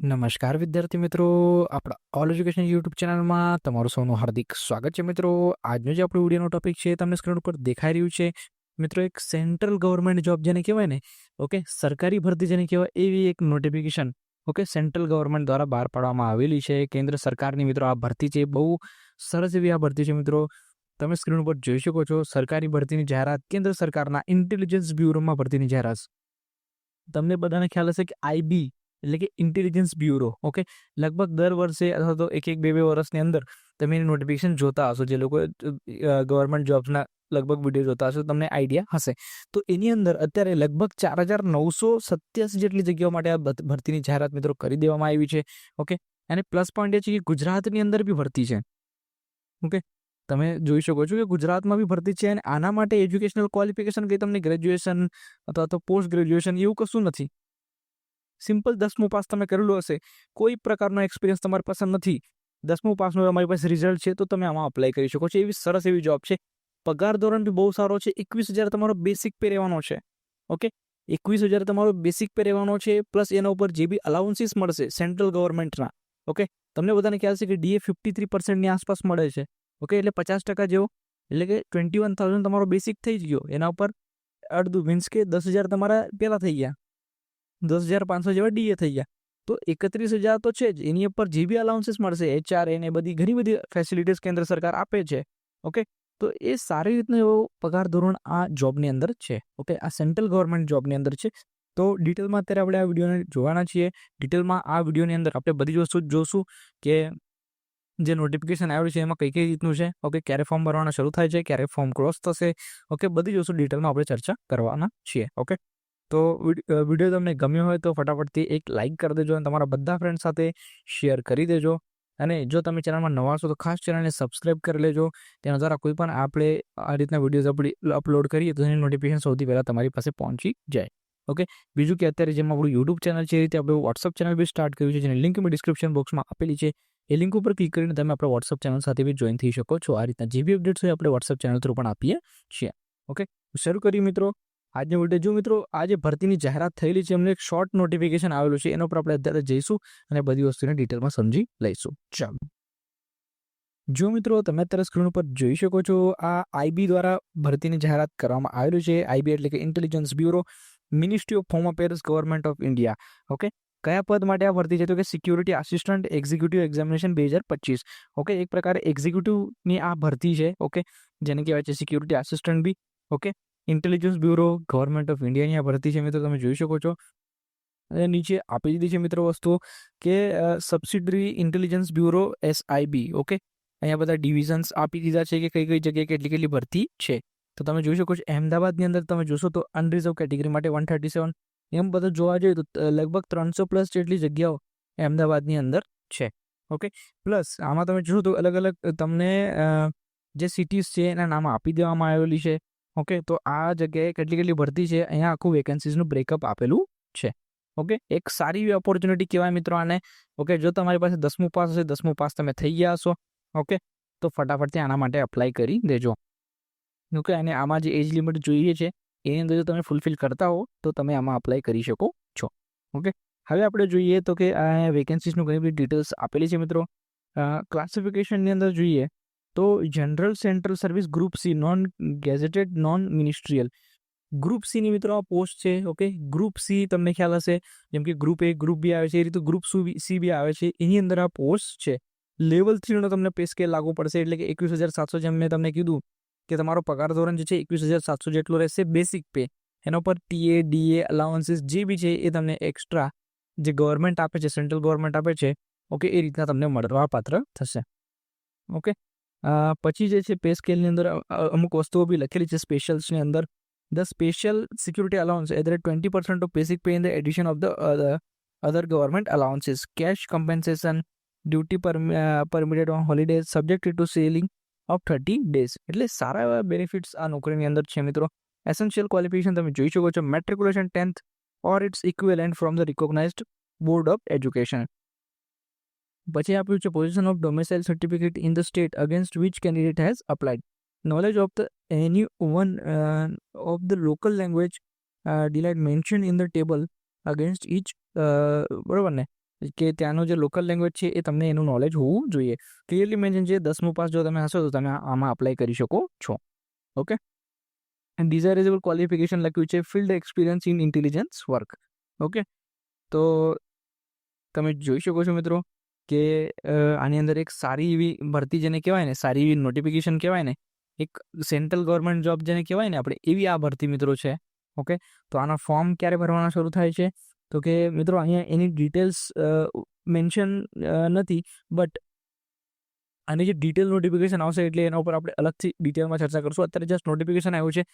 નમસ્કાર વિદ્યાર્થી મિત્રો. આપણા ઓલ એજ્યુકેશન યુટ્યુબ ચેનલમાં તમારું સૌનું હાર્દિક સ્વાગત છે મિત્રો. આજનો જે આપણો વિડીયોનો ટોપિક છે તમને સ્ક્રીન ઉપર દેખાઈ રહ્યું છે. મિત્રો, એક સેન્ટ્રલ ગવર્મેન્ટ જોબ જેને કહેવાય ને, ઓકે, સરકારી ભરતી જેને કહેવાય એવી એક નોટિફિકેશન ઓકે સેન્ટ્રલ ગવર્મેન્ટ દ્વારા બહાર પાડવામાં આવેલી છે. કેન્દ્ર સરકારની મિત્રો આ ભરતી છે બહુ સરસ એવી આ ભરતી છે મિત્રો. તમે સ્ક્રીન ઉપર જોઈ શકો છો સરકારી ભરતીની જાહેરાત, કેન્દ્ર સરકારના ઇન્ટેલિજન્સ બ્યુરોમાં ભરતીની જાહેરાત. તમને બધાને ખ્યાલ હશે કે આઈબી એટલે કે ઇન્ટેલિજન્સ બ્યુરો ઓકે લગભગ દર વર્ષે અથવા તો એક એક બે બે વર્ષની અંદર તમે એની નોટિફિકેશન જોતા હશો. જે લોકો ગવર્મેન્ટ જોબ્સના લગભગ વીડિયો જોતા હશો, તમને આઈડિયા હશે. તો એની અંદર અત્યારે લગભગ ચાર હજાર નવસો સત્યાસી જેટલી જગ્યાઓ માટે આ ભરતીની જાહેરાત મિત્રો કરી દેવામાં આવી છે ઓકે અને પ્લસ પોઈન્ટ એ છે કે ગુજરાતની અંદર બી ભરતી છે ઓકે તમે જોઈ શકો છો કે ગુજરાતમાં બી ભરતી છે અને આના માટે એજ્યુકેશનલ ક્વોલિફિકેશન કંઈ તમને ગ્રેજ્યુએશન અથવા તો પોસ્ટ ગ્રેજ્યુએશન એવું કશું નથી. સિમ્પલ દસમું પાસ તમે કરેલું હશે, કોઈ પ્રકારનો એક્સપિરિયન્સ તમારી પાસે નથી. દસમું પાસનું તમારી પાસે રિઝલ્ટ છે, તો તમે આમાં અપ્લાય કરી શકો છો. એવી સરસ એવી જોબ છે. પગાર ધોરણ બી બહુ સારો છે. એકવીસ હજાર તમારો બેસિક પે રહેવાનો છે. ઓકે? એકવીસ હજાર તમારો બેસિક પે રહેવાનો છે પ્લસ એના ઉપર જે બી અલાઉન્સીસ મળશે સેન્ટ્રલ ગવર્મેન્ટના ઓકે? તમને બધાને ખ્યાલ છે કે ડીએ ફિફ્ટી થ્રી પર્સન્ટની આસપાસ મળે છે. ઓકે? એટલે પચાસ ટકા જેવો, એટલે કે ટ્વેન્ટી વન થાઉઝન્ડ તમારો બેસિક થઈ ગયો. એના ઉપર અડધું મીન્સ કે દસ હજાર તમારા પહેલાં થઈ ગયા. દસ હજાર પાંચસો જેવા ડીએ થઈ ગયા. તો એકત્રીસ હજાર તો છે જ. એની ઉપર જે બી અલાઉન્સીસ મળશે. એચઆર, એને બધી ઘણી બધી ફેસિલિટીઝ કેન્દ્ર સરકાર આપે છે. ઓકે? તો એ સારી રીતનો એવો પગાર ધોરણ આ જોબની અંદર છે. ઓકે? આ સેન્ટ્રલ ગવર્મેન્ટ જોબની અંદર છે. તો ડિટેલમાં અત્યારે આપણે આ વિડીયોને જોવાના છીએ. ડિટેલમાં આ વિડીયોની અંદર આપણે બધી જ વસ્તુ જોશું કે જે નોટિફિકેશન આવ્યું છે એમાં કઈ કઈ રીતનું છે. ઓકે? ક્યારે ફોર્મ ભરવાના શરૂ થાય છે? ક્યારે ફોર્મ ક્રોસ થશે? ઓકે? બધી જ વસ્તુ ડિટેલમાં આપણે ચર્ચા કરવાના છીએ. ઓકે? તો વીડિયો તમને ગમ્યો હોય તો ફટાફટથી એક લાઇક કરી દેજો અને તમારા બધા ફ્રેન્ડ સાથે શેર કરી દેજો. અને જો તમે ચેનલમાં નવા છો તો ખાસ ચેનલને સબસ્ક્રાઇબ કરી લેજો. તેના દ્વારા કોઈ પણ આપણે આ રીતના વિડીયોઝ આપણી અપલોડ કરીએ તો એની નોટિફિકેશન સૌથી પહેલાં તમારી પાસે પહોંચી જાય. ઓકે બીજું કે અત્યારે જેમ આપણું યુટ્યુબ ચેનલ છે એ રીતે આપણે વોટ્સઅપ ચેનલ બી સ્ટાર્ટ કર્યું છે જેની લિંક મેં ડિસ્ક્રિપ્શન બોક્સમાં આપેલી છે. એ લિંક ઉપર ક્લિક કરીને તમે આપણા વોટ્સઅપ ચેનલ સાથે બી જોઈન થઈ શકો છો. આ રીતના જે બી અપડેટ્સ હોય આપણે વોટ્સઅપ ચેનલ થ્રુ પણ આપીએ છીએ. ઓકે શરૂ કરીએ મિત્રો. આજનો વીડિયો જો મિત્રો આજે ભરતીની જાહેરાત થયેલી છે, એમને એક શોર્ટ નોટિફિકેશન આવેલું છે, એના ઉપર આપણે અત્યારે જઈશું અને બધી વસ્તુને ડિટેલમાં સમજી લઈશું. ચાલો. જો મિત્રો તમે અત્યારે સ્ક્રીન ઉપર જોઈ શકો છો, આ આઈબી દ્વારા ભરતીની જાહેરાત કરવામાં આવેલું છે. આઈબી એટલે કે intelligence bureau ministry of home affairs government of India okay કયા પદ માટે આ ભરતી છે? તો કે સિક્યુરિટી આસિસ્ટન્ટ એક્ઝિક્યુટિવ એક્ઝામિનેશન બે હજાર પચીસ. ઓકે એક પ્રકારે એક્ઝિક્યુટિવની આ ભરતી છે. ઓકે જેને કહેવાય છે security assistant B. Okay intelligence bureau, government of ઇન્ડિયાની આ ભરતી છે મિત્રો, તમે જોઈ શકો છો. અને નીચે આપી દીધી છે મિત્રો વસ્તુઓ કે subsidiary intelligence bureau SIB okay અહીંયા બધા ડિવિઝન્સ આપી દીધા છે કે કઈ કઈ જગ્યાએ કેટલી કેટલી ભરતી છે. તો તમે જોઈ શકો છો અહેમદાબાદની અંદર તમે જોશો તો અનરિઝર્વ કેટેગરી માટે વન થર્ટી સેવન એમ બધું જોવા જઈએ તો લગભગ ત્રણસો પ્લસ જેટલી જગ્યાઓ અહેમદાબાદની અંદર છે ઓકે પ્લસ આમાં તમે જોશો તો અલગ અલગ તમને જે સિટીઝ છે એના નામ આપી દેવામાં આવેલી છે. ઓકે? તો આ જગ્યાએ કેટલી કેટલી ભરતી છે? અહીંયા આખું વેકેન્સીઝનું બ્રેકઅપ આપેલું છે. ઓકે? એક સારી ઓપોર્ચ્યુનિટી કહેવાય મિત્રો આને. ઓકે? જો તમારી પાસે દસમું પાસ હશે, દસમું પાસ તમે થઈ ગયા હશો. ઓકે? તો ફટાફટથી આના માટે અપ્લાય કરી દેજો. ઓકે? અને આમાં જે એજ લિમિટ જોઈએ છે, એની અંદર જો તમે ફૂલફિલ કરતા હો, તો તમે આમાં અપ્લાય કરી શકો છો. ઓકે? હવે આપણે જોઈએ તો કે આ વેકેન્સીસનું ઘણી બધી ડિટેલ્સ આપેલી છે મિત્રો. ક્લાસિફિકેશનની અંદર જોઈએ તો general central service group C non gazetted non ministerial group સીની મિત્રો, આ પોસ્ટ છે ઓકે ગ્રુપ સી તમને ખ્યાલ હશે, જેમ કે ગ્રુપ એ ગ્રુપ બી આવે છે, એ રીતે ગ્રુપ સી બી આવે છે. એની અંદર આ પોસ્ટ છે. લેવલ થ્રીનો તમને પે સ્કેલ લાગુ પડશે, એટલે કે એકવીસ હજાર સાતસો જેમ મેં તમને કીધું કે તમારો પગાર ધોરણ જે છે, એકવીસ હજાર સાતસો જેટલો રહેશે બેસિક પે એના પર ટીએ ડીએ અલાઉન્સીસ જે બી છે, એ તમને એક્સ્ટ્રા જે ગવર્મેન્ટ આપે છે સેન્ટ્રલ ગવર્મેન્ટ આપે છે ઓકે એ રીતના તમને મળવા પાત્ર થશે ઓકે પછી જે છે પે સ્કેલની અંદર અમુક વસ્તુઓ બી લખેલી છે સ્પેશિયલ્સની અંદર. The special security allowance at twenty percent of basic pay in the addition of the other government allowances cash compensation duty permitted on holiday subject to ceiling of thirty days એટલે સારા એવા બેનિફિટ્સ આ નોકરીની અંદર છે, મિત્રો. Essential qualification તમે જોઈ શકો છો. Matriculation tenth or its equivalent from the recognised board of education પછી આપ્યું છે position of domicile certificate in the state against which candidate has applied knowledge of the any one of the local language delight mention in the table against each બરાબર ને કે ત્યાંનું જે local language છે એ તમને એનું નોલેજ હોવું જોઈએ ક્લિયરલી મેન્શન છે દસમું પાસ જો તમે હશો તો તમે આમાં અપ્લાય કરી શકો છો ઓકે ડિઝાયરેબલ ક્વોલિફિકેશન લખ્યું છે field experience in intelligence work okay તો તમે જોઈ શકો છો મિત્રો કે આની અંદર એક સારી એવી ભરતી જેને કહેવાય ને, સારી એવી નોટિફિકેશન કહેવાય ને, એક સેન્ટ્રલ ગવર્મેન્ટ જોબ જેને કહેવાય ને, આપણે એવી આ ભરતી મિત્રો છે, ઓકે? તો આના ફોર્મ ક્યારે ભરવાના શરૂ થાય છે? તો કે, મિત્રો, અહીંયા એની ડિટેલ્સ મેન્શન નથી બટ આની જે ડિટેલ નોટિફિકેશન આવશે એટલે એના ઉપર આપણે અલગથી ડિટેલમાં ચર્ચા કરશું. અત્યારે જસ્ટ નોટિફિકેશન આવ્યું છે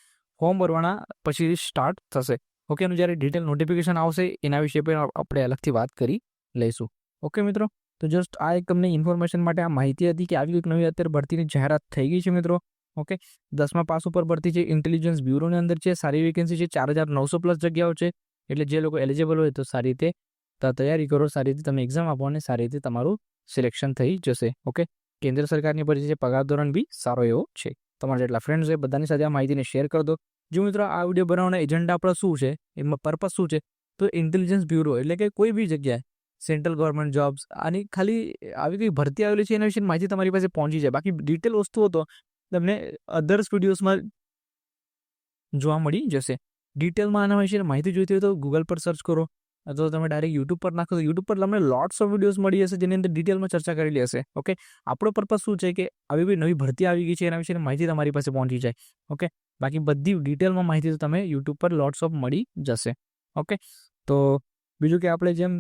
ફોર્મ ભરવાના પછી સ્ટાર્ટ થશે, ઓકે? એનું જ્યારે ડિટેલ નોટિફિકેશન આવશે, એના વિશે પણ આપણે અલગથી વાત કરી લઈશું, ઓકે મિત્રો? તો જસ્ટ આ એક તમને ઇન્ફોર્મેશન માટે આ માહિતી હતી કે આવી એક નવી અત્યારે ભરતીની જાહેરાત થઈ ગઈ છે મિત્રો ઓકે દસમા પાસ ઉપર ભરતી છે ઇન્ટેલિજન્સ બ્યુરોની અંદર છે, સારી વેકેન્સી છે, ચાર હજાર નવસો પ્લસ જગ્યાઓ છે, એટલે જે લોકો એલિજિબલ હોય તો સારી રીતે તૈયારી કરો, સારી રીતે તમે એક્ઝામ આપો અને સારી રીતે તમારું સિલેક્શન થઈ જશે ઓકે કેન્દ્ર સરકારની ભરતી છે, પગાર ધોરણ બી સારો એવો છે. તમારા જેટલા ફ્રેન્ડ્સ હોય, બધાની સાથે આ માહિતીને શેર કરી દો. જો મિત્રો, આ વીડિયો બનાવવાનો એજન્ડા આપણો શું છે, એમાં પર્પઝ શું છે, તો ઇન્ટેલિજન્સ બ્યુરો એટલે કે કોઈ બી જગ્યાએ સેન્ટ્રલ ગવર્મેન્ટ જોબ્સ. આની ખાલી આવી કઈ ભરતી આવેલી છે એના વિશે માહિતી તમારી પાસે પહોંચી જાય. બાકી ડિટેલ વસ્તુઓ તો તમને અધર સ્ટુડિયોઝમાં જોવા મળી જશે. ડિટેલમાં આના વિશે માહિતી જોઈતી હોય તો ગૂગલ પર સર્ચ કરો, અથવા તમે ડાયરેક્ટ યુટ્યુબ પર નાખો તો યુટ્યુબ પર તમને લોટ્સ ઓફ વિડીયોઝ મળી જશે જેની અંદર ડિટેલમાં ચર્ચા કરેલી હશે. ઓકે આપણો પર્પઝ શું છે કે આવી બી નવી ભરતી આવી ગઈ છે એના વિશે માહિતી તમારી પાસે પહોંચી જાય. ઓકે બાકી બધી ડિટેલમાં માહિતી તો તમે યુટ્યુબ પર લોટ્સ ઓફ મળી જશે. ઓકે તો બીજું કે આપણે જેમ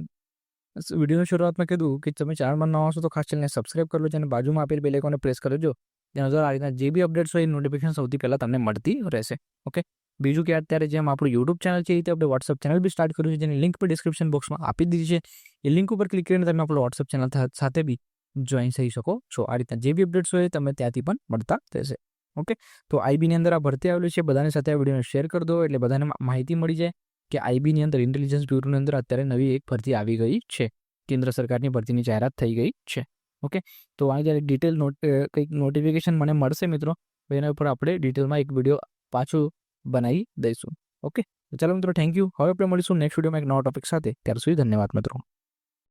વિડીયોની શરૂઆતમાં કીધું કે તમે ચેનલમાં ન આવશો તો ખાસ ચેનલને સબસ્ક્રાઈબ કરી લો અને બાજુમાં આપેલ બેલેકોને પ્રેસ કરજો તેના દ્વારા આ રીતના જે બી અપડેટ્સ હોય એ નોટિફિકેશન સૌથી પહેલાં તમને મળતી રહેશે. ઓકે બીજું કે અત્યારે જેમ આપણું યુટ્યુબ ચેનલ છે એ રીતે આપણે વોટ્સઅપ ચેનલ બી સ્ટાર્ટ કર્યું છે, જેની લિંક પર ડિસ્ક્રિપ્શન બોક્સમાં આપી દીધી છે. એ લિંક ઉપર ક્લિક કરીને તમે આપણું વોટ્સઅપ ચેનલ સાથે બી જોઈન થઈ શકો છો. આ રીતના જે બી અપડેટ્સ હોય તમે ત્યાંથી પણ મળતા રહેશે. ઓકે તો આઈબીની અંદર આ ભરતી આવેલી છે. બધાની સાથે આ વિડીયોને શેર કરી દો એટલે બધાને માહિતી મળી જાય. કે આઈબીની અંદર ઇન્ટેલિજન્સ બ્યુરોની અંદર અત્યારે નવી એક ભરતી આવી ગઈ છે. કેન્દ્ર સરકારની ભરતીની જાહેરાત થઈ ગઈ છે. ઓકે? તો આ જ્યારે ડિટેલ નોટ કંઈક નોટિફિકેશન મને મળશે મિત્રો એના ઉપર આપણે ડિટેલમાં એક વીડિયો પાછું બનાવી દઈશું. ઓકે? ચાલો મિત્રો થેન્ક યુ હવે આપણે મળીશું નેક્સ્ટ વિડીયોમાં એક નવા ટોપિક સાથે. ત્યાર સુધી ધન્યવાદ મિત્રો.